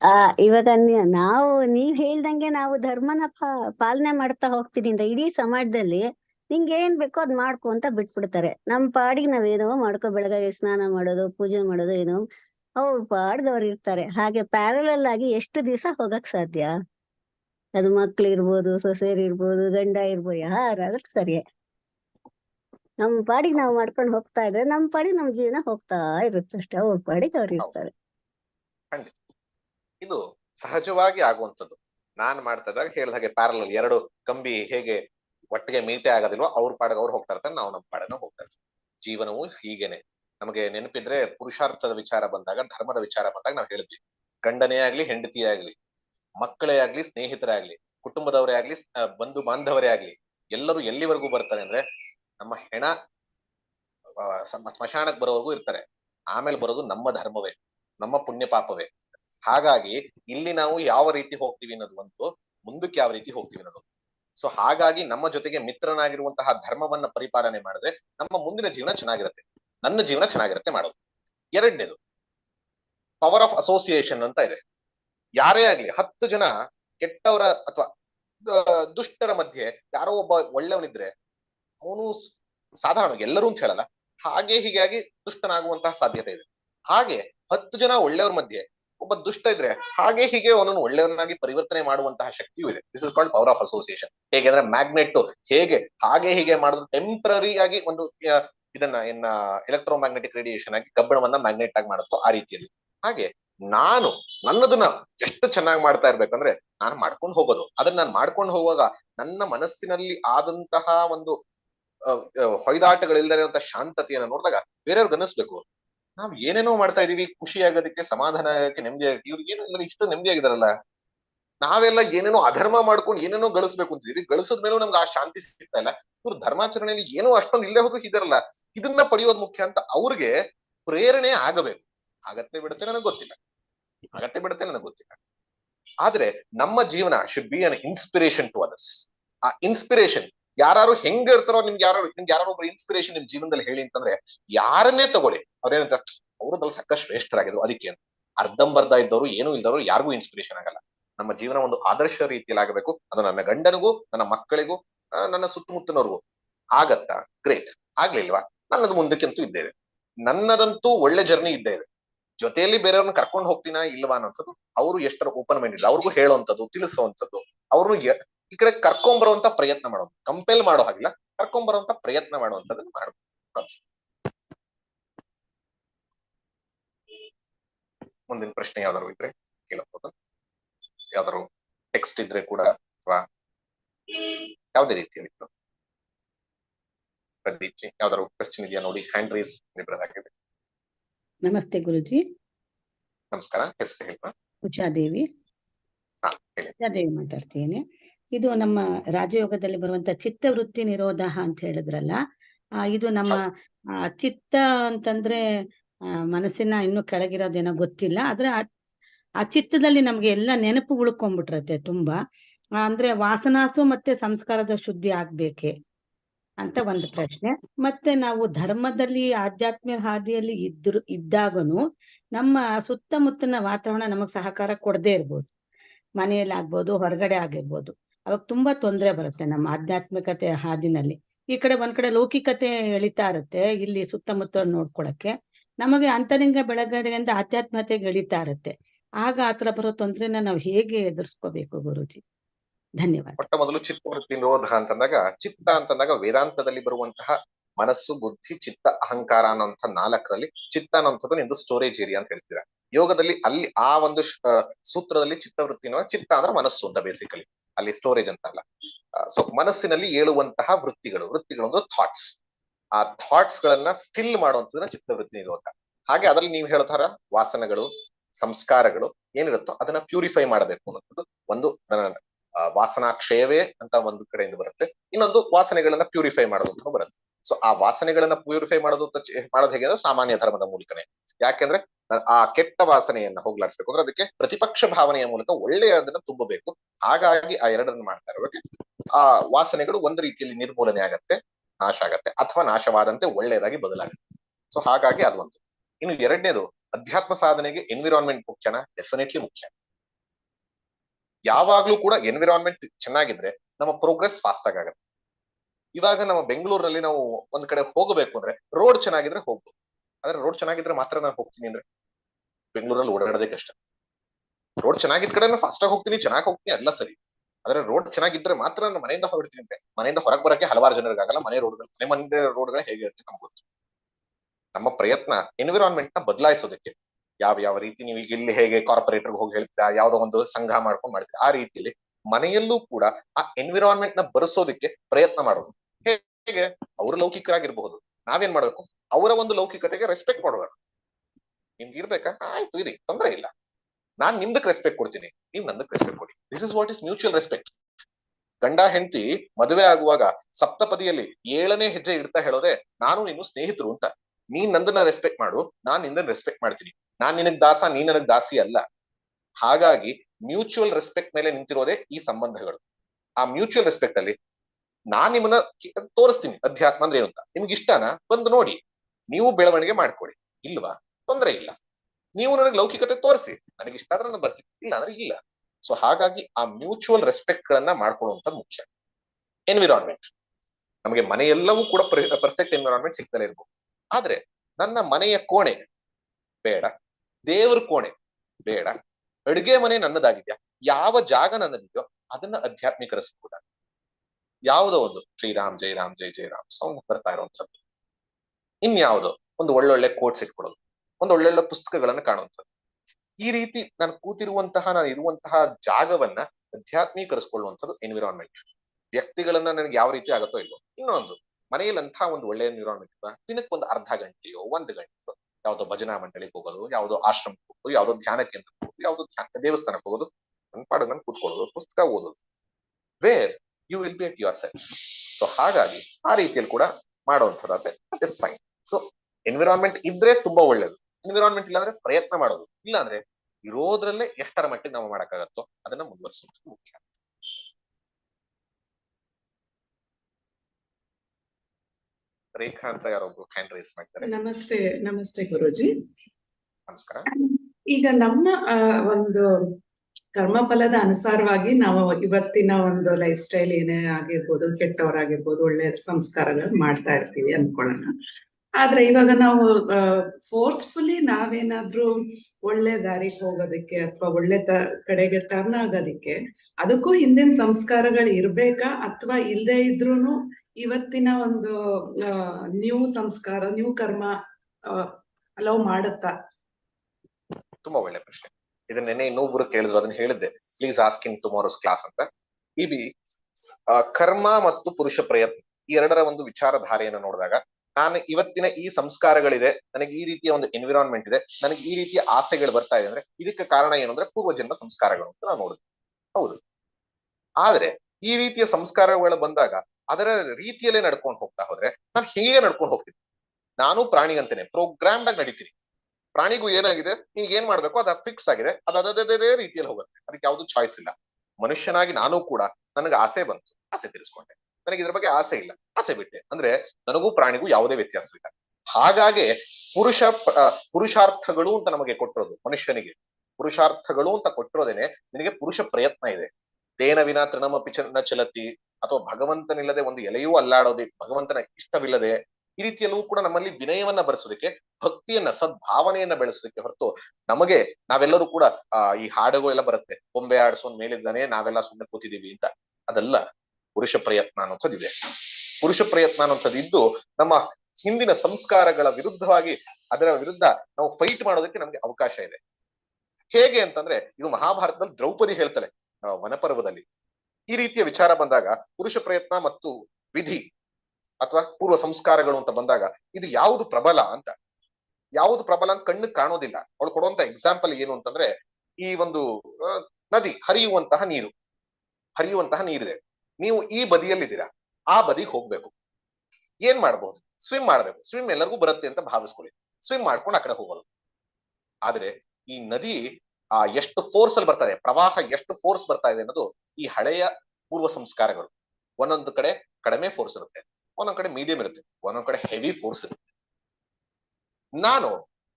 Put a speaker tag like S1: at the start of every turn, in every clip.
S1: ಆ, ಇವಾಗ ನಾವು, ನೀವ್ ಹೇಳ್ದಂಗೆ ನಾವು ಧರ್ಮನ ಪಾಲನೆ ಮಾಡ್ತಾ ಹೋಗ್ತೀನಿ ಅಂತ ಇಡೀ ಸಮಾಜದಲ್ಲಿ, ನಿಂಗೆ ಏನ್ ಬೇಕೋ ಅದ್ ಮಾಡ್ಕೊ ಅಂತ ಬಿಟ್ಬಿಡ್ತಾರೆ. ನಮ್ ಪಾಡಿಗೆ ನಾವೇನೋ ಮಾಡ್ಕೋ ಬೆಳಗ್ಗೆ ಸ್ನಾನ ಮಾಡೋದು, ಪೂಜೆ ಮಾಡೋದು, ಏನೋ ಅವ್ರ ಪಾಡ್ದವ್ರು ಇರ್ತಾರೆ. ಹಾಗೆ ಪ್ಯಾರಲಲ್ ಆಗಿ ಎಷ್ಟು ದಿವಸ ಹೋಗಕ್ ಸಾಧ್ಯ? ಅದು ಮಕ್ಳಿರ್ಬೋದು ಸೊಸೆಯರ್ ಇರ್ಬೋದು, ಗಂಡ ಇರ್ಬೋದು, ಯಾರಾದ್ರೂ ಸರಿಯೇ ನಮ್ ಪಾಡಿಗೆ ನಾವ್ ಮಾಡ್ಕೊಂಡು ಹೋಗ್ತಾ ಇದ್ರೆ ನಮ್ ಪಾಡಿಗೆ ನಮ್ ಜೀವನ ಹೋಗ್ತಾ ಇರುತ್ತೆ ಅಷ್ಟೇ. ಅವ್ರ ಪಾಡಿಗೆ ಅವ್ರು ಇರ್ತಾರೆ.
S2: ಇದು ಸಹಜವಾಗಿ ಆಗುವಂಥದ್ದು. ನಾನು ಮಾಡ್ತಾ ಇದ್ದಾಗ ಹೇಳ್ದ ಹಾಗೆ ಪ್ಯಾರಲಲ್ ಎರಡು ಕಂಬಿ ಹೇಗೆ ಒಟ್ಟಿಗೆ ಮೀಟೆ ಆಗೋದಿಲ್ವೋ ಅವ್ರ ಪಾಡಗ ಅವ್ರು ಹೋಗ್ತಾ ಇರ್ತಾರೆ, ನಾವು ನಮ್ಮ ಪಾಡನ ಹೋಗ್ತಾ ಇರ್ತೀವಿ. ಜೀವನವು ಹೀಗೇನೆ. ನಮಗೆ ನೆನಪಿದ್ರೆ ಪುರುಷಾರ್ಥದ ವಿಚಾರ ಬಂದಾಗ, ಧರ್ಮದ ವಿಚಾರ ಬಂದಾಗ ನಾವು ಹೇಳಿದ್ವಿ. ಗಂಡನೇ ಆಗ್ಲಿ, ಹೆಂಡತಿಯೇ ಆಗ್ಲಿ, ಮಕ್ಕಳೇ ಆಗ್ಲಿ, ಸ್ನೇಹಿತರೇ ಆಗ್ಲಿ, ಕುಟುಂಬದವರೇ ಆಗ್ಲಿ ಬಂಧು ಬಾಂಧವರೇ ಆಗ್ಲಿ, ಎಲ್ಲರೂ ಎಲ್ಲಿವರೆಗೂ ಬರ್ತಾರೆ ಅಂದ್ರೆ ನಮ್ಮ ಹೆಣ ಸ್ಮಶಾನಕ್ಕೆ ಬರೋವರೆಗೂ ಇರ್ತಾರೆ. ಆಮೇಲೆ ಬರೋದು ನಮ್ಮ ಧರ್ಮವೇ, ನಮ್ಮ ಪುಣ್ಯ ಪಾಪವೇ ಹಾಗಾಗಿ ಇಲ್ಲಿ ನಾವು ಯಾವ ರೀತಿ ಹೋಗ್ತೀವಿ ಅನ್ನೋದು ಒಂದು ಮುಂದಕ್ಕೆ ಯಾವ ರೀತಿ ಹೋಗ್ತೀವಿ ಅನ್ನೋದು. ಸೊ ಹಾಗಾಗಿ ನಮ್ಮ ಜೊತೆಗೆ ಮಿತ್ರನಾಗಿರುವಂತಹ ಧರ್ಮವನ್ನ ಪರಿಪಾಲನೆ ಮಾಡಿದ್ರೆ ನಮ್ಮ ಮುಂದಿನ ಜೀವನ ಚೆನ್ನಾಗಿರುತ್ತೆ. ನನ್ನ ಜೀವನ ಚೆನ್ನಾಗಿರುತ್ತೆ ಮಾಡೋದು. ಎರಡನೇದು ಪವರ್ ಆಫ್ ಅಸೋಸಿಯೇಷನ್ ಅಂತ ಇದೆ. ಯಾರೇ ಆಗ್ಲಿ, ಹತ್ತು ಜನ ಕೆಟ್ಟವರ ಅಥವಾ ದುಷ್ಟರ ಮಧ್ಯೆ ಯಾರೋ ಒಬ್ಬ ಒಳ್ಳೆಯವನಿದ್ರೆ ಅವನು ಸಾಧಾರಣ ಎಲ್ಲರೂ ಅಂತ ಹೇಳಲ್ಲ, ಹಾಗೆ ಹೀಗಾಗಿ ದುಷ್ಟನಾಗುವಂತಹ ಸಾಧ್ಯತೆ ಇದೆ. ಹಾಗೆ ಹತ್ತು ಜನ ಒಳ್ಳೆಯವ್ರ ಮಧ್ಯೆ ಒಬ್ಬ ದುಷ್ಟ ಇದ್ರೆ ಹಾಗೆ ಹೀಗೆ ಅವನನ್ನು ಒಳ್ಳೆಯವನಾಗಿ ಪರಿವರ್ತನೆ ಮಾಡುವಂತಹ ಶಕ್ತಿಯೂ ಇದೆ. This is called power of association ಹೇಗೆ ಅಂದ್ರೆ ಮ್ಯಾಗ್ನೆಟ್ ಹೇಗೆ, ಹಾಗೆ ಹೀಗೆ ಮಾಡಿದ್ರು ಟೆಂಪರರಿ ಆಗಿ ಒಂದು ಇದನ್ನ ಇನ್ನ ಎಲೆಕ್ಟ್ರೋ ಮ್ಯಾಗ್ನೆಟಿಕ್ ರೇಡಿಯೇಷನ್ ಆಗಿ ಕಬ್ಬಿಣವನ್ನ ಮ್ಯಾಗ್ನೆಟ್ ಆಗಿ ಮಾಡುತ್ತೋ ಆ ರೀತಿಯಲ್ಲಿ. ಹಾಗೆ ನಾನು ನನ್ನದನ್ನ ಎಷ್ಟು ಚೆನ್ನಾಗಿ ಮಾಡ್ತಾ ಇರ್ಬೇಕಂದ್ರೆ ನಾನು ಮಾಡ್ಕೊಂಡು ಹೋಗೋದು. ಅದನ್ನ ನಾನು ಮಾಡ್ಕೊಂಡು ಹೋಗುವಾಗ ನನ್ನ ಮನಸ್ಸಿನಲ್ಲಿ ಆದಂತಹ ಒಂದು ಹೊಯ್ದಾಟಗಳಿಲ್ಲದೆ ಇರುವಂತಹ ಶಾಂತತೆಯನ್ನು ನೋಡಿದಾಗ ಬೇರೆಯವ್ರಿಗೆ ಅನ್ನಿಸ್ಬೇಕು. ನಾವ್ ಏನೇನೋ ಮಾಡ್ತಾ ಇದೀವಿ, ಖುಷಿ ಆಗೋದಕ್ಕೆ, ಸಮಾಧಾನ ಆಗೋಕೆ ನೆಮ್ಮದಿ ಆಗಕ್ಕೆ ಇವ್ರಿಗೆ ಏನು ಇಲ್ಲ ಇಷ್ಟು ನೆಮ್ಮದಿ ಆಗಿದಾರಲ್ಲ? ನಾವೆಲ್ಲ ಏನೇನೋ ಅಧರ್ಮ ಮಾಡ್ಕೊಂಡು ಏನೇನೋ ಗಳಿಸ್ಬೇಕು ಅಂತಿದೀವಿ ಗಳಿಸಿದ ಮೇಲೂ ನಮ್ಗೆ ಆ ಶಾಂತಿ ಸಿಗ್ತಾ ಇಲ್ಲ. ಇವ್ರು ಧರ್ಮಾಚರಣೆಯಲ್ಲಿ ಏನೋ ಅಷ್ಟೊಂದು ಇಲ್ಲೇ ಹೋದ್ರು ಇದಾರಲ್ಲ? ಇದನ್ನ ಪಡೆಯೋದು ಮುಖ್ಯ ಅಂತ ಅವ್ರಿಗೆ ಪ್ರೇರಣೆ ಆಗಬೇಕು. ಆಗತ್ತೆ ಬಿಡುತ್ತೆ ನನಗೆ ಗೊತ್ತಿಲ್ಲ. ಆಗತ್ತೆ ಬಿಡುತ್ತೆ ನನಗೆ ಗೊತ್ತಿಲ್ಲ. ಆದ್ರೆ ನಮ್ಮ ಜೀವನ should be an inspiration to others ಆ ಇನ್ಸ್ಪಿರೇಷನ್ ಯಾರು ಹೆಂಗ ಇರ್ತಾರೋ ನಿಮ್ಗೆ ಯಾರು, ನಿಮ್ಗೆ ಯಾರೋ ಒಬ್ಬ ಇನ್ಸ್ಪಿರೇಷನ್ ನಿಮ್ ಜೀವನದಲ್ಲಿ ಹೇಳಿ ಅಂತಂದ್ರೆ ಯಾರನ್ನೇ ತಗೊಳ್ಳಿ. ಅವ್ರೇನಂತ ಅವ್ರದಲ್ಲಿ ಸಾಕಷ್ಟು ಶ್ರೇಷ್ಠರಾಗಿದ್ರು ಅದಕ್ಕೆ ಅರ್ಧಂಬರ್ಧ ಇದ್ದವರು, ಏನೂ ಇಲ್ದವರು ಯಾರಿಗೂ ಇನ್ಸ್ಪಿರೇಷನ್ ಆಗಲ್ಲ. ನಮ್ಮ ಜೀವನ ಒಂದು ಆದರ್ಶ ರೀತಿಯಲ್ಲಿ ಆಗಬೇಕು. ಅದು ನನ್ನ ಗಂಡನಿಗೂ, ನನ್ನ ಮಕ್ಕಳಿಗೂ ನನ್ನ ಸುತ್ತಮುತ್ತನವ್ರಿಗೂ ಆಗತ್ತಾ? ಗ್ರೇಟ್ ಆಗ್ಲಿಲ್ವಾ ನನ್ನದು ಮುಂದಕ್ಕಂತೂ ಇದೆ. ನನ್ನದಂತೂ ಒಳ್ಳೆ ಜರ್ನಿ ಇದ್ದೇ ಇದೆ. ಜೊತೆಯಲ್ಲಿ ಬೇರೆಯವ್ರನ್ನ ಕರ್ಕೊಂಡು ಹೋಗ್ತೀನಾ ಇಲ್ವಾ ಅನ್ನೋಂಥದ್ದು ಅವರು ಎಷ್ಟರ ಓಪನ್ ಮೈಂಡ್ ಇಲ್ಲ. ಅವ್ರಿಗೂ ಹೇಳುವಂಥದ್ದು ತಿಳಿಸುವಂಥದ್ದು ಅವ್ರನ್ನು ಈ ಕಡೆ ಕರ್ಕೊಂಬರುವಂತ ಪ್ರಯತ್ನ ಮಾಡೋದು ಕಂಪೇಲ್ ಮಾಡೋ ಹಾಗಿಲ್ಲ. ಕರ್ಕೊಂಬರುವಂತ ಪ್ರಯತ್ನ ಮಾಡುವಂತದನ್ನ ಮಾಡ್ಬೇಕು ಅನ್ಸುತ್ತೆ. ಮುಂದಿನ ಪ್ರಶ್ನೆ ಯಾವ್ದಾದ್ರು ಇದ್ರೆ ಕೇಳಬಹುದು. ಯಾವ್ದಾರು ಟೆಕ್ಸ್ಟ್ ಇದ್ರೆ ಕೂಡ ಅಥವಾ ಯಾವುದೇ ರೀತಿಯಲ್ಲಿ ಪ್ರದೀಪ್ ಜಿ ಯಾವ್ದಾದ್ರು ಕ್ವಶನ್ ಇದೆಯಾ ನೋಡಿ. ಹ್ಯಾಂಡ್ ರೈಸ್ ನಿಬ್ರದಾಗಿದೆ
S3: ನಮಸ್ತೆ ಗುರುಜಿ.
S2: ನಮಸ್ಕಾರ. ಹೆಸರು ಹೇಳ.
S3: ಉಷಾದೇವಿ ಉಷಾದೇವಿ ಮಾತಾಡ್ತೀನಿ ಇದು ನಮ್ಮ ರಾಜಯೋಗದಲ್ಲಿ ಬರುವಂತ ಚಿತ್ತವೃತ್ತಿ ನಿರೋಧ ಅಂತ ಹೇಳಿದ್ರಲ್ಲ ಆ, ಇದು ನಮ್ಮ ಚಿತ್ತ ಅಂತಂದ್ರೆ ಆ, ಮನಸ್ಸಿನ ಇನ್ನು ಕೆಳಗಿರೋದೇನೋ ಗೊತ್ತಿಲ್ಲ ಆದ್ರೆ ಆ- ಆ ಚಿತ್ತದಲ್ಲಿ ನಮ್ಗೆ ಎಲ್ಲ ನೆನಪು ಉಳ್ಕೊಂಡ್ಬಿಟ್ರತ್ತೆ ತುಂಬಾ. ಅಂದ್ರೆ ವಾಸನಾಸು ಮತ್ತೆ ಸಂಸ್ಕಾರದ ಶುದ್ಧಿ ಆಗ್ಬೇಕೆ ಅಂತ ಒಂದು ಪ್ರಶ್ನೆ. ಮತ್ತೆ ನಾವು ಧರ್ಮದಲ್ಲಿ ಆಧ್ಯಾತ್ಮಿಕ ಹಾದಿಯಲ್ಲಿ ಇದ್ರು ಇದ್ದಾಗನು ನಮ್ಮ ಸುತ್ತಮುತ್ತಲಿನ ವಾತಾವರಣ ನಮಗ್ ಸಹಕಾರ ಕೊಡದೇ ಇರ್ಬೋದು. ಮನೆಯಲ್ಲಿ ಆಗ್ಬೋದು ಹೊರಗಡೆ ಆಗಿರ್ಬೋದು. ಅವಾಗ ತುಂಬಾ ತೊಂದರೆ ಬರುತ್ತೆ ನಮ್ಮ ಆಧ್ಯಾತ್ಮಿಕತೆ ಹಾದಿನಲ್ಲಿ. ಈ ಕಡೆ ಒಂದ್ ಕಡೆ ಲೌಕಿಕತೆ ಎಳಿತಾ ಇರುತ್ತೆ, ಇಲ್ಲಿ ಸುತ್ತಮುತ್ತ ನೋಡ್ಕೊಳಕ್ಕೆ. ನಮಗೆ ಅಂತರಿಂಗ ಬೆಳಗಡೆಯಿಂದ ಆಧ್ಯಾತ್ಮತೆಗೆ ಎಳಿತಾ ಇರುತ್ತೆ. ಆಗ ಆತರ ಬರೋ ತೊಂದ್ರೆನ ನಾವು ಹೇಗೆ ಎದುರಿಸ್ಕೋಬೇಕು ಗುರುಜಿ? ಧನ್ಯವಾದ.
S2: ಮೊಟ್ಟ ಮೊದಲು ಚಿತ್ತವೃತ್ತಿ ನಿರೋಧ ಅಂತಂದಾಗ, ಚಿತ್ತ ಅಂತಂದಾಗ ವೇದಾಂತದಲ್ಲಿ ಬರುವಂತಹ ಮನಸ್ಸು, ಬುದ್ಧಿ, ಚಿತ್ತ, ಅಹಂಕಾರ ಅನ್ನೋಂಥ ನಾಲ್ಕರಲ್ಲಿ ಚಿತ್ತ ಅನ್ನೋಂಥದ್ದು ನಿಮ್ದು ಸ್ಟೋರೇಜ್ ಏರಿಯಾ ಅಂತ ಹೇಳ್ತೀರಾ. ಯೋಗದಲ್ಲಿ ಅಲ್ಲಿ ಆ ಒಂದು ಸೂತ್ರದಲ್ಲಿ ಚಿತ್ತವೃತ್ತಿನ ಚಿತ್ತ ಅಂದ್ರೆ ಮನಸ್ಸು ಅಂತ ಬೇಸಿಕಲಿ ಅಲ್ಲಿ ಸ್ಟೋರೇಜ್ ಅಂತ ಅಲ್ಲ ಸೊ ಮನಸ್ಸಿನಲ್ಲಿ ಏಳುವಂತಹ ವೃತ್ತಿಗಳು. ವೃತ್ತಿಗಳು ಅಂದ್ರೆ ಥಾಟ್ಸ್ ಆ ಥಾಟ್ಸ್ ಗಳನ್ನ ಸ್ಟಿಲ್ ಮಾಡುವಂತದನ್ನ ಚಿತ್ತವೃತ್ತಿ ನಿರೋಧ ಹಾಗೆ ಅದ್ರಲ್ಲಿ ನೀವು ಹೇಳ್ತಾರ ವಾಸನಗಳು ಸಂಸ್ಕಾರಗಳು ಏನಿರುತ್ತೋ ಅದನ್ನ ಪ್ಯೂರಿಫೈ ಮಾಡಬೇಕು ಅನ್ನೋದು ಒಂದು ನನ್ನ ಆ, ವಾಸನಾಕ್ಷಯವೇ ಅಂತ ಒಂದು ಕಡೆಯಿಂದ ಬರುತ್ತೆ. ಇನ್ನೊಂದು ವಾಸನೆಗಳನ್ನ ಪ್ಯೂರಿಫೈ ಮಾಡೋದು ಅಂತ ಬರುತ್ತೆ. ಸೊ ಆ ವಾಸನೆಗಳನ್ನ ಪ್ಯೂರಿಫೈ ಮಾಡೋದು ಮಾಡೋದು ಹೇಗೆ ಅಂದ್ರೆ ಸಾಮಾನ್ಯ ಧರ್ಮದ ಮೂಲಕನೇ. ಯಾಕೆಂದ್ರೆ ಆ- ಕೆಟ್ಟ ವಾಸನೆಯನ್ನ ಹೋಗ್ಲಾಡಿಸ್ಬೇಕು. ಅಂದ್ರೆ ಅದಕ್ಕೆ ಪ್ರತಿಪಕ್ಷ ಭಾವನೆಯ ಮೂಲಕ ಒಳ್ಳೆಯದನ್ನ ತುಂಬಬೇಕು. ಹಾಗಾಗಿ ಆ ಎರಡನ್ನ ಮಾಡ್ತಾ ಇರಬೇಕು ಆ ವಾಸನೆಗಳು ಒಂದು ರೀತಿಯಲ್ಲಿ ನಿರ್ಮೂಲನೆ ಆಗತ್ತೆ, ನಾಶ ಆಗತ್ತೆ, ಅಥವಾ ನಾಶವಾದಂತೆ ಒಳ್ಳೆಯದಾಗಿ ಬದಲಾಗುತ್ತೆ. ಸೊ ಹಾಗಾಗಿ ಅದು ಒಂದು. ಇನ್ನು ಎರಡನೇದು, ಅಧ್ಯಾತ್ಮ ಸಾಧನೆಗೆ ಎನ್ವಿರಾನ್ಮೆಂಟ್ ಮುಖ್ಯನಾ? ಡೆಫಿನೆಟ್ಲಿ ಮುಖ್ಯ. ಯಾವಾಗ್ಲೂ ಕೂಡ ಎನ್ವಿರಾನ್ಮೆಂಟ್ ಚೆನ್ನಾಗಿದ್ರೆ ನಮ್ಮ ಪ್ರೋಗ್ರೆಸ್ ಫಾಸ್ಟ್ ಆಗಿ ಆಗುತ್ತೆ. ಇವಾಗ ನಮ್ಮ ಬೆಂಗಳೂರಲ್ಲಿ ನಾವು ಒಂದ್ ಕಡೆ ಹೋಗಬೇಕು ಅಂದ್ರೆ ರೋಡ್ ಚೆನ್ನಾಗಿದ್ರೆ ಹೋಗ್ಬೋದು. ಆದ್ರೆ ರೋಡ್ ಚೆನ್ನಾಗಿದ್ರೆ ಮಾತ್ರ ನಾನು ಹೋಗ್ತೀನಿ ಅಂದ್ರೆ ಬೆಂಗಳೂರಲ್ಲಿ ಓಡಾಡೋದೇ ಕಷ್ಟ. ರೋಡ್ ಚೆನ್ನಾಗಿದ್ ಕಡೆ ಫಾಸ್ಟ್ ಆಗಿ ಹೋಗ್ತೀನಿ, ಚೆನ್ನಾಗಿ ಹೋಗ್ತೀನಿ, ಎಲ್ಲ ಸರಿ. ಆದ್ರೆ ರೋಡ್ ಚೆನ್ನಾಗಿದ್ರೆ ಮಾತ್ರ ನಾನು ಮನೆಯಿಂದ ಹೊರಡ್ತೀನಿ ಮನೆಯಿಂದ ಹೊರಗೆ ಬರಕ್ಕೆ ಹಲವಾರು ಜನರಿಗಾಗಲ್ಲ ಮನೆ ರೋಡ್ಗಳು ಮನೆ ಮನೆ ರೋಡ್ಗಳು ಹೇಗೆ ಇರುತ್ತೆ ನಮ್ಗೆ ಗೊತ್ತು. ನಮ್ಮ ಪ್ರಯತ್ನ ಎನ್ವಿರಾನ್ಮೆಂಟ್ನ ಬದಲಾಯಿಸೋದಕ್ಕೆ. ಯಾವ ಯಾವ ರೀತಿ ನೀವು ಈಗ ಇಲ್ಲಿ ಹೇಗೆ ಕಾರ್ಪೊರೇಟರ್ ಹೋಗಿ ಹೇಳ್ತೀರಾ, ಯಾವ್ದೋ ಒಂದು ಸಂಘ ಮಾಡ್ಕೊಂಡು ಮಾಡ್ತೀರಾ, ಆ ರೀತಿಯಲ್ಲಿ ಮನೆಯಲ್ಲೂ ಕೂಡ ಆ ಎನ್ವಿರಾನ್ಮೆಂಟ್ನ ಬರೆಸೋದಕ್ಕೆ ಪ್ರಯತ್ನ ಮಾಡೋದು. ಹೇಗೆ, ಅವರು ಲೌಕಿಕರಾಗಿರ್ಬಹುದು. ನಾವೇನ್ ಮಾಡ್ಬೇಕು? ಅವರ ಒಂದು ಲೌಕಿಕತೆಗೆ ರೆಸ್ಪೆಕ್ಟ್ ಕೊಡಬೇಕು ನಿಮ್ಗೆ ಇರ್ಬೇಕಾ ಆಯ್ತು, ಇರಿ, ತೊಂದರೆ ಇಲ್ಲ. ನಾನ್ ನಿಮ್ದಕ್ ರೆಸ್ಪೆಕ್ಟ್ ಕೊಡ್ತೀನಿ. ನೀವ್ ನಂದಕ್ ರೆಸ್ಪೆಕ್ಟ್ ಕೊಡಿ. This is what is mutual respect ಗಂಡ, ಹೆಂಡತಿ ಮದುವೆ ಆಗುವಾಗ ಸಪ್ತಪದಿಯಲ್ಲಿ ಏಳನೇ ಹೆಜ್ಜೆ ಇಡ್ತಾ ಹೇಳೋದೆ, ನಾನು ನೀನು ಸ್ನೇಹಿತರು ಅಂತ. ನೀನ್ ನಂದನ್ನ ರೆಸ್ಪೆಕ್ಟ್ ಮಾಡು, ನಾನ್ ನಿಂದನ್ ರೆಸ್ಪೆಕ್ಟ್ ಮಾಡ್ತೀನಿ. ನಾನ್ ನಿನಗ್ ದಾಸ, ನೀನ್ ನನಗ್ ದಾಸಿ ಅಲ್ಲ. ಹಾಗಾಗಿ ಮ್ಯೂಚುವಲ್ ರೆಸ್ಪೆಕ್ಟ್ ಮೇಲೆ ನಿಂತಿರೋದೇ ಈ ಸಂಬಂಧಗಳು. ಆ ಮ್ಯೂಚುವಲ್ ರೆಸ್ಪೆಕ್ಟ್ ಅಲ್ಲಿ ನಾನ್ ನಿಮ್ಮನ್ನ ತೋರಿಸ್ತೀನಿ, ಅಧ್ಯಾತ್ಮ ಅಂದ್ರೆ ಏನು ಅಂತ. ನಿಮ್ಗೆ ಇಷ್ಟನಾ ಬಂದು ನೋಡಿ. ನೀವು ಬೆಳವಣಿಗೆ ಮಾಡ್ಕೊಡಿ. ಇಲ್ವಾ? ತೊಂದರೆ ಇಲ್ಲ. ನೀವು ನನಗೆ ಲೌಕಿಕತೆ ತೋರಿಸಿ. ನನಗೆ ಇಷ್ಟ ಆದ್ರೆ ನಾನು ಬರ್ತೀನಿ. ಇಲ್ಲ, ಅಂದ್ರೆ ಇಲ್ಲ. ಸೊ ಹಾಗಾಗಿ ಆ ಮ್ಯೂಚುವಲ್ ರೆಸ್ಪೆಕ್ಟ್ ಗಳನ್ನ ಮಾಡ್ಕೊಳ್ಳುವಂತ ಮುಖ್ಯ. ಎನ್ವಿರಾನ್ಮೆಂಟ್ ನಮಗೆ ಮನೆಯೆಲ್ಲವೂ ಕೂಡ ಪರ್ಫೆಕ್ಟ್ ಎನ್ವಿರಾನ್ಮೆಂಟ್ ಸಿಗ್ತಲೇ ಇರ್ಬೋದು. ಆದ್ರೆ, ನನ್ನ ಮನೆಯ ಕೋಣೆ ಬೇಡ. ದೇವ್ರ ಕೋಣೆ ಬೇಡ. ಅಡುಗೆ ಮನೆ ನನ್ನದಾಗಿದ್ಯಾ? ಯಾವ ಜಾಗ ನನ್ನದಿದೆಯೋ ಅದನ್ನ ಅಧ್ಯಾತ್ಮಿಕರಿಸಬಹುದ ಯಾವುದೋ ಒಂದು ಶ್ರೀರಾಮ್ ಜೈ ರಾಮ್, ಜೈ ಜೈ ರಾಮ್ ಸಾಂಗ್ ಬರ್ತಾ ಇರುವಂತದ್ದು ಇನ್ಯಾವುದೋ ಒಂದು ಒಳ್ಳೊಳ್ಳೆ ಕೋಟ್ಸ್ ಇಟ್ಕೊಳ್ಳೋದು. ಒಂದು ಒಳ್ಳೊಳ್ಳೆ ಪುಸ್ತಕಗಳನ್ನ ಕಾಣುವಂಥದ್ದು. ಈ ರೀತಿ ನಾನು ಕೂತಿರುವಂತಹ, ನಾನು ಇರುವಂತಹ ಜಾಗವನ್ನ ಅಧ್ಯಾತ್ಮೀಕರಿಸ್ಕೊಳ್ಳುವಂಥದ್ದು ಎನ್ವಿರಾನ್ಮೆಂಟ್ ವ್ಯಕ್ತಿಗಳನ್ನ ನನಗೆ ಯಾವ ರೀತಿ ಆಗುತ್ತೋ ಇಲ್ವೋ. ಇನ್ನೊಂದು, ಮನೆಯಲ್ಲಂತಹ ಒಂದು ಒಳ್ಳೆ ಎನ್ವಿರಾನ್ಮೆಂಟ್ ದಿನಕ್ಕೆ ಒಂದು ಅರ್ಧ ಗಂಟೆಯೋ, ಒಂದು ಗಂಟೆಯೋ, ಯಾವುದೋ ಭಜನಾ ಮಂಡಳಿಗೆ ಹೋಗೋದು, ಯಾವುದೋ ಆಶ್ರಮಕ್ಕೆ ಹೋಗೋದು, ಯಾವುದೋ ಧ್ಯಾನ ಕೇಂದ್ರಕ್ಕೆ ಹೋಗೋದು, ಯಾವುದೋ ದೇವಸ್ಥಾನಕ್ಕೆ ಹೋಗೋದು, ನನ್ನ ಪಾಡ ನಾನು ಕೂತ್ಕೊಳ್ಳೋದು, ಪುಸ್ತಕ ಓದೋದು. Where you will be at yourself so ಹಾಗಾಗಿ ಆ ರೀತಿಯಲ್ಲಿ ಕೂಡ ಮಾಡುವಂಥದ್ದಾದ್ರೆ that is fine so environment ಇದ್ರೆ ತುಂಬಾ ಒಳ್ಳೇದು. ಎನ್ವಿರಾನ್ಮೆಂಟ್ ಇಲ್ಲಾಂದ್ರೆ ಪ್ರಯತ್ನ ಮಾಡೋದು. ಇಲ್ಲಾಂದ್ರೆ ಇರೋದ್ರಲ್ಲೇ ಎಷ್ಟರ ಮಟ್ಟಿಗೆ ನಾವು ಮಾಡಕ್ಕಾಗತ್ತೋ ಅದನ್ನ ಮುಂದುವರಿಸೋದು ಮುಖ್ಯ. ರೇಖಾ ಅಂತ ಯಾರೊಬ್ರು ಹ್ಯಾಂಡ್ ರೈಸ್ ಮಾಡ್ತಾರೆ?
S4: ನಮಸ್ತೆ ನಮಸ್ತೆ ಗುರುಜಿ.
S2: ನಮಸ್ಕಾರ.
S4: ಈಗ ನಮ್ಮ ಒಂದು ಕರ್ಮಫಲದ ಅನುಸಾರವಾಗಿ ನಾವು ಇವತ್ತಿನ ಒಂದು ಲೈಫ್ ಸ್ಟೈಲ್ ಏನೇ ಆಗಿರ್ಬೋದು ಕೆಟ್ಟವರಾಗಿರ್ಬೋದು ಒಳ್ಳೆ ಸಂಸ್ಕಾರಗಳು ಮಾಡ್ತಾ ಇರ್ತೀವಿ ಅನ್ಕೊಳ್ಳೋಣ ಆದ್ರೆ ಇವಾಗ ನಾವು ಫೋರ್ಸ್ಫುಲಿ ನಾವೇನಾದ್ರೂ ಒಳ್ಳೆ ದಾರಿಗೆ ಹೋಗೋದಕ್ಕೆ ಅಥವಾ ಒಳ್ಳೆ ತ ಕಡೆಗೆ ಟರ್ನ್ ಆಗೋದಕ್ಕೆ ಅದಕ್ಕೂ ಹಿಂದಿನ ಸಂಸ್ಕಾರಗಳು ಇರ್ಬೇಕಾ ಅಥವಾ ಇಲ್ಲದೆ ಇದ್ರೂನು ಇವತ್ತಿನ ಒಂದು ನ್ಯೂ ಸಂಸ್ಕಾರ ನ್ಯೂ ಕರ್ಮ ಅಲವ್ ಮಾಡುತ್ತಾ?
S2: ತುಂಬಾ ಒಳ್ಳೆ ಪ್ರಶ್ನೆ. ಇದನ್ನ ನೆನ್ನೆ ಇನ್ನೊಬ್ರು ಕೇಳಿದ್ರು ಅದನ್ನ ಹೇಳಿದ್ದೆ. Please ask in tomorrow's class ಅಂತ. ಆ, ಕರ್ಮ ಮತ್ತು ಪುರುಷ ಪ್ರಯತ್ನ ಎರಡರ ಒಂದು ವಿಚಾರಧಾರೆಯನ್ನು ನೋಡಿದಾಗ ನಾನು ಇವತ್ತಿನ ಈ ಸಂಸ್ಕಾರಗಳಿದೆ, ನನಗೆ ಈ ರೀತಿಯ ಒಂದು ಎನ್ವಿರಾನ್ಮೆಂಟ್ ಇದೆ, ನನಗೆ ಈ ರೀತಿಯ ಆಸೆಗಳು ಬರ್ತಾ ಇದೆ ಅಂದ್ರೆ ಇದಕ್ಕೆ ಕಾರಣ ಏನು ಅಂದ್ರೆ ಪೂರ್ವಜನ್ಮ ಸಂಸ್ಕಾರಗಳು ಅಂತ ನಾವು ನೋಡಿದ್ವಿ ಹೌದು. ಆದ್ರೆ ಈ ರೀತಿಯ ಸಂಸ್ಕಾರಗಳು ಬಂದಾಗ ಅದರ ರೀತಿಯಲ್ಲೇ ನಡ್ಕೊಂಡು ಹೋಗ್ತಾ ಹೋದ್ರೆ ನಾನು ಹೀಗೆ ನಡ್ಕೊಂಡು ಹೋಗ್ತೀನಿ. ನಾನು ಪ್ರಾಣಿ ಅಂತೇನೆ ಪ್ರೋಗ್ರಾಮ್ಡ್ ಆಗಿ ನಡೀತೀನಿ. ಪ್ರಾಣಿಗೂ ಏನಾಗಿದೆ? ಈಗ ಏನ್ ಮಾಡ್ಬೇಕು? ಅದು ಫಿಕ್ಸ್ ಆಗಿದೆ. ಅದು ರೀತಿಯಲ್ಲಿ ಹೋಗುತ್ತೆ. ಅದಕ್ಕೆ ಯಾವ್ದು ಚಾಯ್ಸ್ ಇಲ್ಲ. ಮನುಷ್ಯನಾಗಿ ನಾನು ಕೂಡ ನನಗೆ ಆಸೆ ಬಂತು. ಆಸೆ ತೀರಿಸ್ಕೊಂಡೆ. ನನಗೆ ಇದ್ರ ಬಗ್ಗೆ ಆಸೆ ಇಲ್ಲ. ಆಸೆ ಬಿಟ್ಟೆ. ಅಂದ್ರೆ ನನಗೂ ಪ್ರಾಣಿಗೂ ಯಾವುದೇ ವ್ಯತ್ಯಾಸವಿಲ್ಲ. ಹಾಗಾಗಿ ಪುರುಷ ಪುರುಷಾರ್ಥಗಳು ಅಂತ ನಮಗೆ ಕೊಟ್ಟಿರೋದು ಮನುಷ್ಯನಿಗೆ. ಪುರುಷಾರ್ಥಗಳು ಅಂತ ಕೊಟ್ಟಿರೋದೇನೆ ನಿನಗೆ ಪುರುಷ ಪ್ರಯತ್ನ ಇದೆ. ತೇನ ವಿನ ತೃಣಮಪಿ ಪಿಚನ ಚಲತಿ ಅಥವಾ ಭಗವಂತನಿಲ್ಲದೆ ಒಂದು ಎಲೆಯೂ ಅಲ್ಲಾಡೋದೆ, ಭಗವಂತನ ಇಷ್ಟವಿಲ್ಲದೆ ಈ ರೀತಿಯಲ್ಲೂ ಕೂಡ ನಮ್ಮಲ್ಲಿ ವಿನಯವನ್ನ ಬರೆಸೋದಕ್ಕೆ, ಭಕ್ತಿಯನ್ನ, ಸದ್ಭಾವನೆಯನ್ನ ಬೆಳೆಸೋದಕ್ಕೆ ಹೊರತು ನಮಗೆ ನಾವೆಲ್ಲರೂ ಕೂಡ, ಆ, ಈ ಹಾಡುಗಳೆಲ್ಲ ಬರುತ್ತೆ. ಬೊಂಬೆ ಆಡಿಸೋನ್ ಮೇಲಿದ್ದಾನೆ, ನಾವೆಲ್ಲ ಸುಮ್ಮನೆ ಕೂತಿದೀವಿ ಅಂತ. ಅದಲ್ಲ. ಪುರುಷ ಪ್ರಯತ್ನ ಅನ್ನೋಂಥದ್ದಿದೆ ಪುರುಷ ಪ್ರಯತ್ನ ಅನ್ನೋಂಥದ್ದು ಇದ್ದು ನಮ್ಮ ಹಿಂದಿನ ಸಂಸ್ಕಾರಗಳ ವಿರುದ್ಧವಾಗಿ ಅದರ ವಿರುದ್ಧ ನಾವು ಫೈಟ್ ಮಾಡೋದಕ್ಕೆ ನಮ್ಗೆ ಅವಕಾಶ ಇದೆ. ಹೇಗೆ ಅಂತಂದ್ರೆ ಇದು ಮಹಾಭಾರತದಲ್ಲಿ ದ್ರೌಪದಿ ಹೇಳ್ತಾಳೆ ವನಪರ್ವದಲ್ಲಿ. ಈ ರೀತಿಯ ವಿಚಾರ ಬಂದಾಗ ಪುರುಷ ಪ್ರಯತ್ನ ಮತ್ತು ವಿಧಿ ಅಥವಾ ಪೂರ್ವ ಸಂಸ್ಕಾರಗಳು ಅಂತ ಬಂದಾಗ ಇದು ಯಾವುದು ಪ್ರಬಲ ಅಂತ. ಯಾವುದು ಪ್ರಬಲ ಅಂತ ಕಣ್ಣು ಕಾಣೋದಿಲ್ಲ. ಅವಳು ಕೊಡುವಂತ ಎಕ್ಸಾಂಪಲ್ ಏನು ಅಂತಂದ್ರೆ ಈ ಒಂದು ನದಿ ಹರಿಯುವಂತಹ ನೀರು. ಹರಿಯುವಂತಹ ನೀರಿದೆ. ನೀವು ಈ ಬದಿಯಲ್ಲಿದ್ದೀರಾ, ಆ ಬದಿಗೆ ಹೋಗ್ಬೇಕು. ಏನ್ ಮಾಡಬಹುದು ಸ್ವಿಮ್ ಮಾಡ್ಬೇಕು. ಸ್ವಿಮ್ ಎಲ್ಲರಿಗೂ ಬರುತ್ತೆ ಅಂತ ಭಾವಿಸ್ಕೊಳ್ಳಿ. ಸ್ವಿಮ್ ಮಾಡ್ಕೊಂಡು ಆ ಕಡೆ ಹೋಗೋದು. ಆದ್ರೆ ಈ ನದಿ ಆ ಎಷ್ಟು ಫೋರ್ಸ್ ಅಲ್ಲಿ ಬರ್ತಾ ಇದೆ, ಪ್ರವಾಹ ಎಷ್ಟು ಫೋರ್ಸ್ ಬರ್ತಾ ಇದೆ ಅನ್ನೋದು ಈ ಹಳೆಯ ಪೂರ್ವ ಸಂಸ್ಕಾರಗಳು. ಒಂದೊಂದು ಕಡೆ ಕಡಿಮೆ ಫೋರ್ಸ್ ಇರುತ್ತೆ, ಒಂದೊಂದ್ ಕಡೆ ಮೀಡಿಯಂ ಇರುತ್ತೆ, ಒಂದೊಂದ್ ಕಡೆ ಹೆವಿ ಫೋರ್ಸ್ ಇರುತ್ತೆ. ನಾನು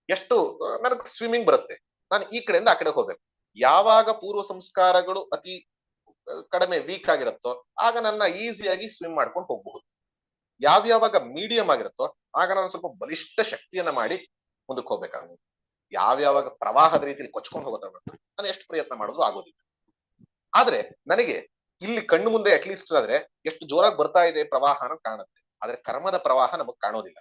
S2: ಎಷ್ಟು, ನನಗೆ ಸ್ವಿಮ್ಮಿಂಗ್ ಬರುತ್ತೆ. ನಾನು ಈ ಕಡೆಯಿಂದ ಆ ಕಡೆ ಹೋಗ್ಬೇಕು. ಯಾವಾಗ ಪೂರ್ವ ಸಂಸ್ಕಾರಗಳು ಅತಿ ಕಡಿಮೆ ವೀಕ್ ಆಗಿರುತ್ತೋ, ಆಗ ನನ್ನ ಈಸಿಯಾಗಿ ಸ್ವಿಮ್ ಮಾಡ್ಕೊಂಡು ಹೋಗ್ಬಹುದು. ಯಾವ್ಯಾವಾಗ ಮೀಡಿಯಂ ಆಗಿರುತ್ತೋ, ಆಗ ನಾನು ಸ್ವಲ್ಪ ಬಲಿಷ್ಠ ಶಕ್ತಿಯನ್ನ ಮಾಡಿ ಮುಂದಕ್ಕೆ ಹೋಗ್ಬೇಕಾಗುತ್ತೆ ಯಾವ್ಯಾವಾಗ ಪ್ರವಾಹದ ರೀತಿಯಲ್ಲಿ ಕೊಚ್ಕೊಂಡು ಹೋಗುತ್ತೆ, ನಾನು ಎಷ್ಟು ಪ್ರಯತ್ನ ಮಾಡೋದು ಆಗೋದಿಲ್ಲ. ಆದ್ರೆ ನನಗೆ ಇಲ್ಲಿ ಕಣ್ಣು ಮುಂದೆ ಅಟ್ಲೀಸ್ಟ್ ಆದ್ರೆ ಎಷ್ಟು ಜೋರಾಗಿ ಬರ್ತಾ ಇದೆ ಪ್ರವಾಹ ಅನ್ನೋದು ಕಾಣುತ್ತೆ. ಆದ್ರೆ ಕರ್ಮದ ಪ್ರವಾಹ ನಮಗ್ ಕಾಣೋದಿಲ್ಲ.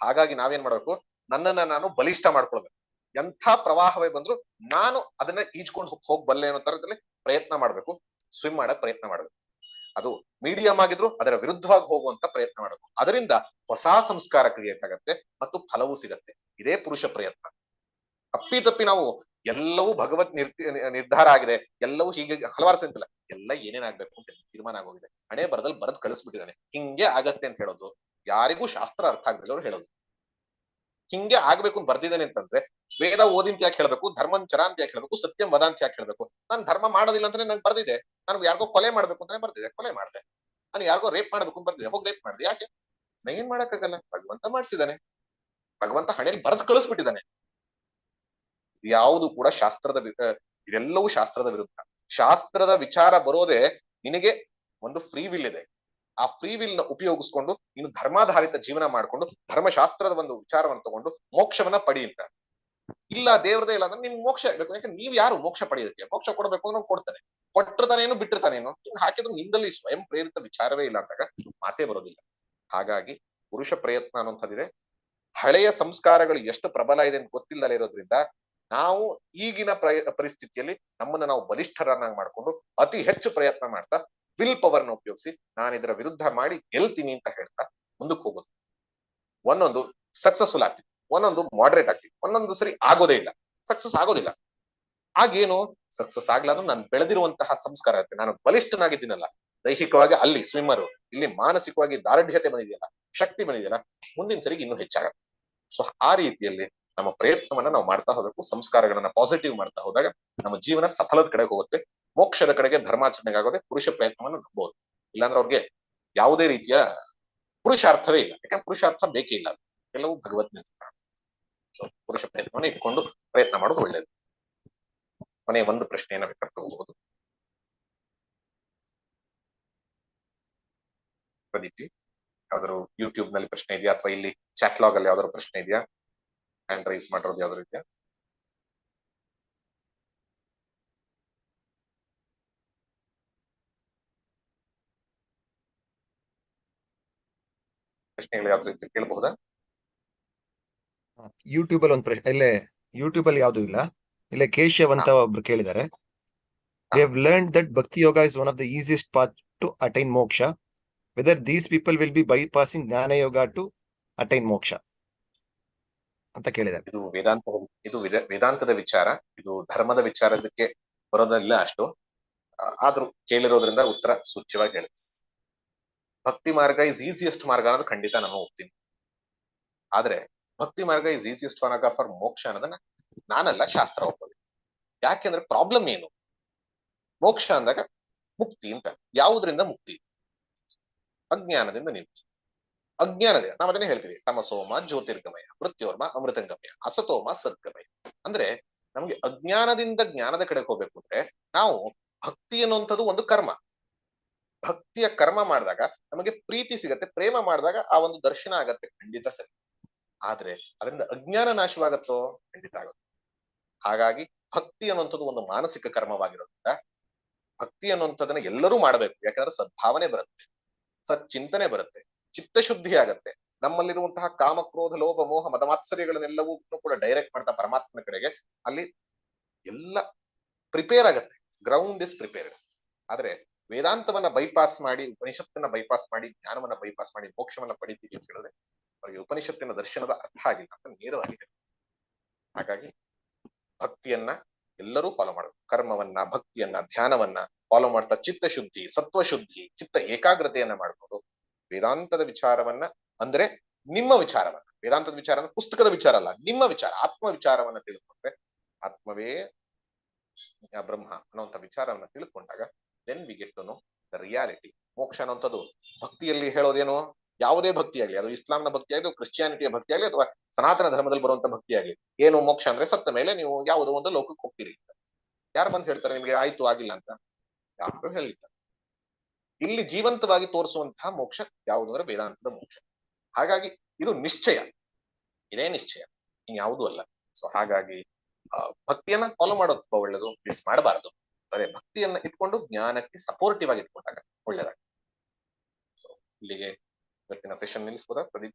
S2: ಹಾಗಾಗಿ ನಾವೇನ್ ಮಾಡ್ಬೇಕು? ನನ್ನನ್ನ ನಾನು ಬಲಿಷ್ಠ ಮಾಡ್ಕೊಳ್ಬೇಕು. ಎಂಥ ಪ್ರವಾಹವೇ ಬಂದ್ರು ನಾನು ಅದನ್ನ ಈಜ್ಕೊಂಡು ಹೋಗ್ಬಲ್ಲೆ ಅನ್ನೋ ತರದಲ್ಲಿ ಪ್ರಯತ್ನ ಮಾಡ್ಬೇಕು. ಸ್ವಿಮ್ ಮಾಡಕ್ ಪ್ರಯತ್ನ ಮಾಡಬೇಕು ಅದು ಮೀಡಿಯಂ ಆಗಿದ್ರು ಅದರ ವಿರುದ್ಧವಾಗಿ ಹೋಗುವಂತ ಪ್ರಯತ್ನ ಮಾಡಬೇಕು ಅದರಿಂದ ಹೊಸ ಸಂಸ್ಕಾರ ಕ್ರಿಯೇಟ್ ಆಗತ್ತೆ ಮತ್ತು ಫಲವೂ ಸಿಗತ್ತೆ. ಇದೇ ಪುರುಷ ಪ್ರಯತ್ನ. ಅಪ್ಪಿ ತಪ್ಪಿ ನಾವು ಎಲ್ಲವೂ ಭಗವತ್ ನಿರ್ಧಾರ ಆಗಿದೆ. ಎಲ್ಲವೂ ಹೀಗೆ ಹಲವಾರು ಸಂತಿಲ್ಲ ಎಲ್ಲ ಏನೇನಾಗ್ಬೇಕು ಅಂತ ತೀರ್ಮಾನ ಆಗೋಗಿದೆ. ಹಣೆ ಬರದಲ್ಲಿ ಬರದ್ ಕಳಿಸ್ಬಿಟ್ಟಿದ್ದಾನೆ. ಹಿಂಗೆ ಆಗತ್ತೆ ಅಂತ ಹೇಳೋದು. ಯಾರಿಗೂ ಶಾಸ್ತ್ರ ಅರ್ಥ ಆಗದಿಲ್ಲ ಅವ್ರು ಹೇಳೋದು. ಹಿಂಗೆ ಆಗ್ಬೇಕು ಅಂತ ಬರ್ದಿದ್ದಾನೆ ಅಂತಂದ್ರೆ ವೇದ ಓದಿಂತ ಯಾಕೆ ಹೇಳ್ಬೇಕು? ಧರ್ಮಂ ಚರ ಅಂತ ಯಾಕೆ ಹೇಳ್ಬೇಕು? ಸತ್ಯಂ ವದ ಅಂತ ಯಾಕೆ ಹೇಳ್ಬೇಕು? ನಾನು ಧರ್ಮ ಮಾಡೋದಿಲ್ಲ ಅಂತಾನೆ ನಂಗೆ ಬರ್ದಿದೆ. ನನಗೆ ಯಾರಿಗೋ ಕೊಲೆ ಮಾಡ್ಬೇಕು ಅಂತಾನೆ ಬರ್ತಿದೆ ಕೊಲೆ ಮಾಡ್ದೆ. ನಾನು ಯಾರಿಗೋ ರೇಪ್ ಮಾಡ್ಬೇಕು ಅಂತ ಬರ್ತಿದೆ ಹೋಗಿ ರೇಪ್ ಮಾಡಿದೆ. ಯಾಕೆ? ಏನ್ ಮಾಡಕ್ಕಾಗಲ್ಲ? ಭಗವಂತ ಮಾಡಿಸಿದಾನೆ ಭಗವಂತ ಹಣೆಯಲ್ಲಿ ಬರೆದು ಕಳಿಸ್ಬಿಟ್ಟಿದ್ದಾನೆ. ಯಾವುದು ಕೂಡ ಶಾಸ್ತ್ರದ ಇದೆಲ್ಲವೂ ಶಾಸ್ತ್ರದ ವಿರುದ್ಧ. ಶಾಸ್ತ್ರದ ವಿಚಾರ ಬರೋದೇ ನಿನಗೆ ಒಂದು ಫ್ರೀ ವಿಲ್ ಇದೆ. ಆ ಫ್ರೀ ವಿಲ್ನ ಉಪಯೋಗಿಸ್ಕೊಂಡು ನೀನು ಧರ್ಮಾಧಾರಿತ ಜೀವನ ಮಾಡ್ಕೊಂಡು, ಧರ್ಮಶಾಸ್ತ್ರದ ಒಂದು ವಿಚಾರವನ್ನು ತಗೊಂಡು ಮೋಕ್ಷವನ್ನ ಪಡಿ ಅಂತ. ಇಲ್ಲ ದೇವ್ರದೇ ಇಲ್ಲ ಅಂದ್ರೆ ನಿಮ್ಗೆ ಮೋಕ್ಷ ಬೇಕು. ಯಾಕಂದ್ರೆ ನೀವು ಯಾರು ಮೋಕ್ಷ ಪಡೆಯೋದಕ್ಕೆ? ಮೋಕ್ಷ ಕೊಡಬೇಕು ಅಂದ್ರೆ ಕೊಡ್ತಾನೆ. ಕೊಟ್ಟಿರ್ತಾನೇನು ಬಿಟ್ಟಿರ್ತಾನೇನು ಹಾಕಿದ್ರು ನಿಂದಲ್ಲಿ ಸ್ವಯಂ ಪ್ರೇರಿತ ವಿಚಾರವೇ ಇಲ್ಲ ಅಂದಾಗ ಮಾತೇ ಬರೋದಿಲ್ಲ. ಹಾಗಾಗಿ ಪುರುಷ ಪ್ರಯತ್ನ ಅನ್ನುವಂಥದ್ದಿದೆ. ಹಳೆಯ ಸಂಸ್ಕಾರಗಳು ಎಷ್ಟು ಪ್ರಬಲ ಇದೆ ಅಂತ ಗೊತ್ತಿಲ್ಲದೆ ಇರೋದ್ರಿಂದ ನಾವು ಈಗಿನ ಪರಿಸ್ಥಿತಿಯಲ್ಲಿ ನಮ್ಮನ್ನ ನಾವು ಬಲಿಷ್ಠರನ್ನಾಗಿ ಮಾಡ್ಕೊಂಡು ಅತಿ ಹೆಚ್ಚು ಪ್ರಯತ್ನ ಮಾಡ್ತಾ ವಿಲ್ ಪವರ್ನ ಉಪಯೋಗಿಸಿ ನಾನು ಇದರ ವಿರುದ್ಧ ಮಾಡಿ ಗೆಲ್ತೀನಿ ಅಂತ ಹೇಳ್ತಾ ಮುಂದಕ್ಕೆ ಹೋಗೋದು. ಒಂದೊಂದು ಸಕ್ಸಸ್ಫುಲ್ ಆಗ್ತೀವಿ ಒಂದೊಂದು ಮಾಡರೇಟ್ ಆಗ್ತೀವಿ ಒಂದೊಂದು ಸರಿ ಆಗೋದೇ ಇಲ್ಲ ಸಕ್ಸಸ್ ಆಗೋದಿಲ್ಲ. ಆಗೇನು ಸಕ್ಸಸ್ ಆಗ್ಲ ಅಂದ್ರೆ ನಾನು ಬೆಳೆದಿರುವಂತಹ ಸಂಸ್ಕಾರ ಇರುತ್ತೆ. ನಾನು ಬಲಿಷ್ಠನಾಗಿದ್ದೀನಲ್ಲ. ದೈಹಿಕವಾಗಿ ಅಲ್ಲಿ ಸ್ವಿಮ್ಮರು ಇಲ್ಲಿ ಮಾನಸಿಕವಾಗಿ ದಾರ್ಢ್ಯತೆ ಬಂದಿದೆಯಲ್ಲ, ಶಕ್ತಿ ಬಂದಿದೆಯಲ್ಲ, ಮುಂದಿನ ಸರಿಗೆ ಇನ್ನೂ ಹೆಚ್ಚಾಗತ್ತೆ. ಸೊ ಆ ರೀತಿಯಲ್ಲಿ ನಮ್ಮ ಪ್ರಯತ್ನವನ್ನ ನಾವು ಮಾಡ್ತಾ ಹೋಗ್ಬೇಕು. ಸಂಸ್ಕಾರಗಳನ್ನ ಪಾಸಿಟಿವ್ ಮಾಡ್ತಾ ಹೋದಾಗ ನಮ್ಮ ಜೀವನ ಸಫಲದ ಕಡೆಗೆ ಹೋಗುತ್ತೆ. ಮೋಕ್ಷದ ಕಡೆಗೆ ಧರ್ಮಾಚರಣೆಗೆ ಆಗುತ್ತೆ ಪುರುಷ ಪ್ರಯತ್ನವನ್ನು ನಂಬೋದು ಇಲ್ಲಾಂದ್ರೆ ಅವ್ರಿಗೆ ಯಾವುದೇ ರೀತಿಯ ಪುರುಷಾರ್ಥವೇ ಇಲ್ಲ. ಯಾಕಂದ್ರೆ ಪುರುಷಾರ್ಥ ಬೇಕೇ ಇಲ್ಲ. ಭಗವತ್ ನಿರ್ಧಾರ ಸೊ ಪುರುಷ ಪ್ರಯತ್ನವನ್ನು ಇಟ್ಕೊಂಡು ಪ್ರಯತ್ನ ಮಾಡೋದು ಒಳ್ಳೇದು. ಕೊನೆ ಒಂದು ಪ್ರಶ್ನೆಯನ್ನ ಬೇಕಾದ್ರೆ ಪ್ರದೀಪಿ ಪ್ರದೀಪ್ ಯಾವ್ದಾದ್ರು ಯೂಟ್ಯೂಬ್ನಲ್ಲಿ ಪ್ರಶ್ನೆ ಇದೆಯಾ? ಅಥವಾ ಇಲ್ಲಿ ಚಾಟ್ ಲಾಗ್ ಅಲ್ಲಿ ಯಾವ್ದಾದ್ರು ಪ್ರಶ್ನೆ ಇದೆಯಾ? ಹ್ಯಾಂಡ್ ರೈಸ್ ಮಾಡಿರೋದು ಯಾವ್ದಾದ್ರು ಇದೆಯಾ? ಪ್ರಶ್ನೆಗಳು ಯಾವ್ದು ರೀತಿ ಕೇಳಬಹುದಾ?
S5: ಯೂಟ್ಯೂಬ್ ಅಲ್ಲಿ ಒಂದು ಪ್ರಶ್ನೆ, ಇಲ್ಲೇ ಯೂಟ್ಯೂಬ್ ಅಲ್ಲಿ ಯಾವ್ದು ಇಲ್ಲ. ಇಲ್ಲೇ ಕೇಶವ್ ಅಂತ ಒಬ್ರು ಕೇಳಿದ್ದಾರೆ V have learn that bhakti yoga is one of the easiest path to attain moksha whether these people will be bypassing jnana yoga to attain ಮೋಕ್ಷ ಅಂತ ಕೇಳಿದ್ದಾರೆ
S2: ಇದು ವೇದಾಂತ ಇದು ವಿದ- ವೇದಾಂತದ ವಿಚಾರ. ಇದು ಧರ್ಮದ ವಿಚಾರದಕ್ಕೆ ಬರೋದಿಲ್ಲ ಅಷ್ಟು. ಆದ್ರೂ ಕೇಳಿರೋದ್ರಿಂದ ಉತ್ತರ ಸೂಚ್ಯವಾಗಿ ಹೇಳಿದೆ ಭಕ್ತಿ ಮಾರ್ಗ ಇಸ್ ಈಸಿಯೆಸ್ಟ್ ಮಾರ್ಗ ಅನ್ನೋದು ಖಂಡಿತ ನಾನು ಒಪ್ತೀನಿ. ಆದ್ರೆ ಭಕ್ತಿ ಮಾರ್ಗ ಇಸ್ ಈಸಿಯೆಸ್ಟ್ ಮಾರ್ಗ ಫಾರ್ ಮೋಕ್ಷ ಅನ್ನೋದನ್ನ ನಾನಲ್ಲ ಶಾಸ್ತ್ರ ಒಪ್ಪದೆ ಯಾಕೆಂದ್ರೆ ಪ್ರಾಬ್ಲಮ್ ಏನು? ಮೋಕ್ಷ ಅಂದಾಗ ಮುಕ್ತಿ ಅಂತ. ಯಾವುದರಿಂದ ಮುಕ್ತಿ? ಅಜ್ಞಾನದಿಂದ ನಿಮ್ತಿ ಅಜ್ಞಾನದಿಂದ ನಾವು ಅದನ್ನೇ ಹೇಳ್ತೀವಿ. ತಮಸೋಮ, ಜ್ಯೋತಿರ್ಗಮಯ, ಮೃತ್ಯೋರ್ಮ, ಅಮೃತಂಗಮಯ, ಅಸತೋಮ, ಸದ್ಗಮಯ. ಅಂದ್ರೆ ನಮ್ಗೆ ಅಜ್ಞಾನದಿಂದ ಜ್ಞಾನದ ಕಡೆಗೆ ಹೋಗ್ಬೇಕು ಅಂದ್ರೆ ನಾವು ಭಕ್ತಿ ಅನ್ನುವಂಥದ್ದು ಒಂದು ಕರ್ಮ. ಭಕ್ತಿಯ ಕರ್ಮ ಮಾಡಿದಾಗ ನಮಗೆ ಪ್ರೀತಿ ಸಿಗತ್ತೆ, ಪ್ರೇಮ ಮಾಡಿದಾಗ ಆ ಒಂದು ದರ್ಶನ ಆಗತ್ತೆ. ಖಂಡಿತ ಸರಿ. ಆದ್ರೆ ಅದರಿಂದ ಅಜ್ಞಾನ ನಾಶವಾಗತ್ತೋ? ಖಂಡಿತ ಆಗುತ್ತೆ ಹಾಗಾಗಿ ಭಕ್ತಿ ಅನ್ನುವಂಥದ್ದು ಒಂದು ಮಾನಸಿಕ ಕರ್ಮವಾಗಿರೋದ್ರಿಂದ ಭಕ್ತಿ ಅನ್ನುವಂಥದ್ದನ್ನ ಎಲ್ಲರೂ ಮಾಡಬೇಕು. ಯಾಕಂದ್ರೆ ಸದ್ಭಾವನೆ ಬರುತ್ತೆ, ಸಚ್ಚಿಂತನೆ ಬರುತ್ತೆ, ಚಿತ್ತಶುದ್ಧಿ ಆಗತ್ತೆ. ನಮ್ಮಲ್ಲಿರುವಂತಹ ಕಾಮ, ಕ್ರೋಧ, ಲೋಭ, ಮೋಹ ಮದಮಾತ್ಸರ್ಯಗಳನ್ನೆಲ್ಲವೂ ಕೂಡ ಡೈರೆಕ್ಟ್ ಮಾಡ್ತಾ ಪರಮಾತ್ಮನ ಕಡೆಗೆ ಅಲ್ಲಿ ಎಲ್ಲ ಪ್ರಿಪೇರ್ ಆಗತ್ತೆ. ಗ್ರೌಂಡ್ ಇಸ್ ಪ್ರಿಪೇರ್ಡ್ ಆದ್ರೆ ವೇದಾಂತವನ್ನ ಬೈಪಾಸ್ ಮಾಡಿ, ಉಪನಿಷತ್ತನ್ನ ಬೈಪಾಸ್ ಮಾಡಿ, ಜ್ಞಾನವನ್ನ ಬೈಪಾಸ್ ಮಾಡಿ, ಮೋಕ್ಷವನ್ನ ಪಡಿತೀವಿ ಅಂತ ಹೇಳಿದ್ರೆ ಅವರಿಗೆ ಉಪನಿಷತ್ತಿನ ದರ್ಶನದ ಅರ್ಥ ಆಗಿಲ್ಲ ಅಂತ ನೇರವಾಗಿ ಹೇಳಿ ಹಾಗಾಗಿ ಭಕ್ತಿಯನ್ನ ಎಲ್ಲರೂ ಫಾಲೋ ಮಾಡಬೇಕು ಕರ್ಮವನ್ನ, ಭಕ್ತಿಯನ್ನ, ಧ್ಯಾನವನ್ನ ಫಾಲೋ ಮಾಡ್ತಾ ಚಿತ್ತ ಶುದ್ಧಿ ಸತ್ವ ಶುದ್ಧಿ ಚಿತ್ತ ಏಕಾಗ್ರತೆಯನ್ನ ಮಾಡಬಹುದು ವೇದಾಂತದ ವಿಚಾರವನ್ನ ಅಂದ್ರೆ ನಿಮ್ಮ ವಿಚಾರವನ್ನ. ವೇದಾಂತದ ವಿಚಾರ ಅಂದ್ರೆ ಪುಸ್ತಕದ ವಿಚಾರ ಅಲ್ಲ, ನಿಮ್ಮ ವಿಚಾರ ಆತ್ಮ ವಿಚಾರವನ್ನ ತಿಳ್ಕೊಂಡ್ರೆ ಆತ್ಮವೇ ಬ್ರಹ್ಮ ಅನ್ನೋಂಥ ವಿಚಾರವನ್ನ ತಿಳ್ಕೊಂಡಾಗ then we get to know the reality ಮೋಕ್ಷ ಅನ್ನೋಂಥದ್ದು ಭಕ್ತಿಯಲ್ಲಿ ಹೇಳೋದೇನು? ಯಾವುದೇ ಭಕ್ತಿ ಆಗಲಿ ಅದು ಇಸ್ಲಾಂನ ಭಕ್ತಿ ಆಗಲಿ ಕ್ರಿಶ್ಚಿಯಾನಿಟಿಯ ಭಕ್ತಿ ಆಗಲಿ ಅಥವಾ ಸನಾತನ ಧರ್ಮದಲ್ಲಿ ಬರುವಂತ ಭಕ್ತಿ ಆಗಲಿ ಏನು ಮೋಕ್ಷ ಅಂದ್ರೆ ಸತ್ತ ಮೇಲೆ ನೀವು ಯಾವುದೋ ಒಂದು ಲೋಕಕ್ಕೆ ಹೋಗ್ತೀರಿ ಅಂತ. ಯಾರು ಬಂದು ಹೇಳ್ತಾರೆ ನಿಮ್ಗೆ ಆಯ್ತು, ಆಗಿಲ್ಲ ಅಂತ? ಯಾರು ಹೇಳಿಲ್ಲ. ಇಲ್ಲಿ ಜೀವಂತವಾಗಿ ತೋರಿಸುವಂತಹ ಮೋಕ್ಷ ಯಾವುದು ಅಂದ್ರೆ ವೇದಾಂತದ ಮೋಕ್ಷ. ಹಾಗಾಗಿ ಇದು ನಿಶ್ಚಯ. ಇದೇ ನಿಶ್ಚಯ. ಇನ್ಯಾವುದೂ ಅಲ್ಲ. ಸೊ ಹಾಗಾಗಿ ಭಕ್ತಿಯನ್ನ ಫಾಲೋ ಮಾಡೋದು ತುಂಬಾ ಒಳ್ಳೇದು. ಮಿಸ್ ಮಾಡಬಾರದು. ಅದೇ ಭಕ್ತಿಯನ್ನ ಇಟ್ಕೊಂಡು ಜ್ಞಾನಕ್ಕೆ ಸಪೋರ್ಟಿವ್ ಆಗಿ ಇಟ್ಕೊಂಡಾಗ ಒಳ್ಳೇದಾಗ ಸೊ ಇಲ್ಲಿಗೆ ಇವತ್ತಿನ ಸೆಷನ್ ನಿಲ್ಲಿಸ್ಬೋದಾ ಪ್ರದೀಪ್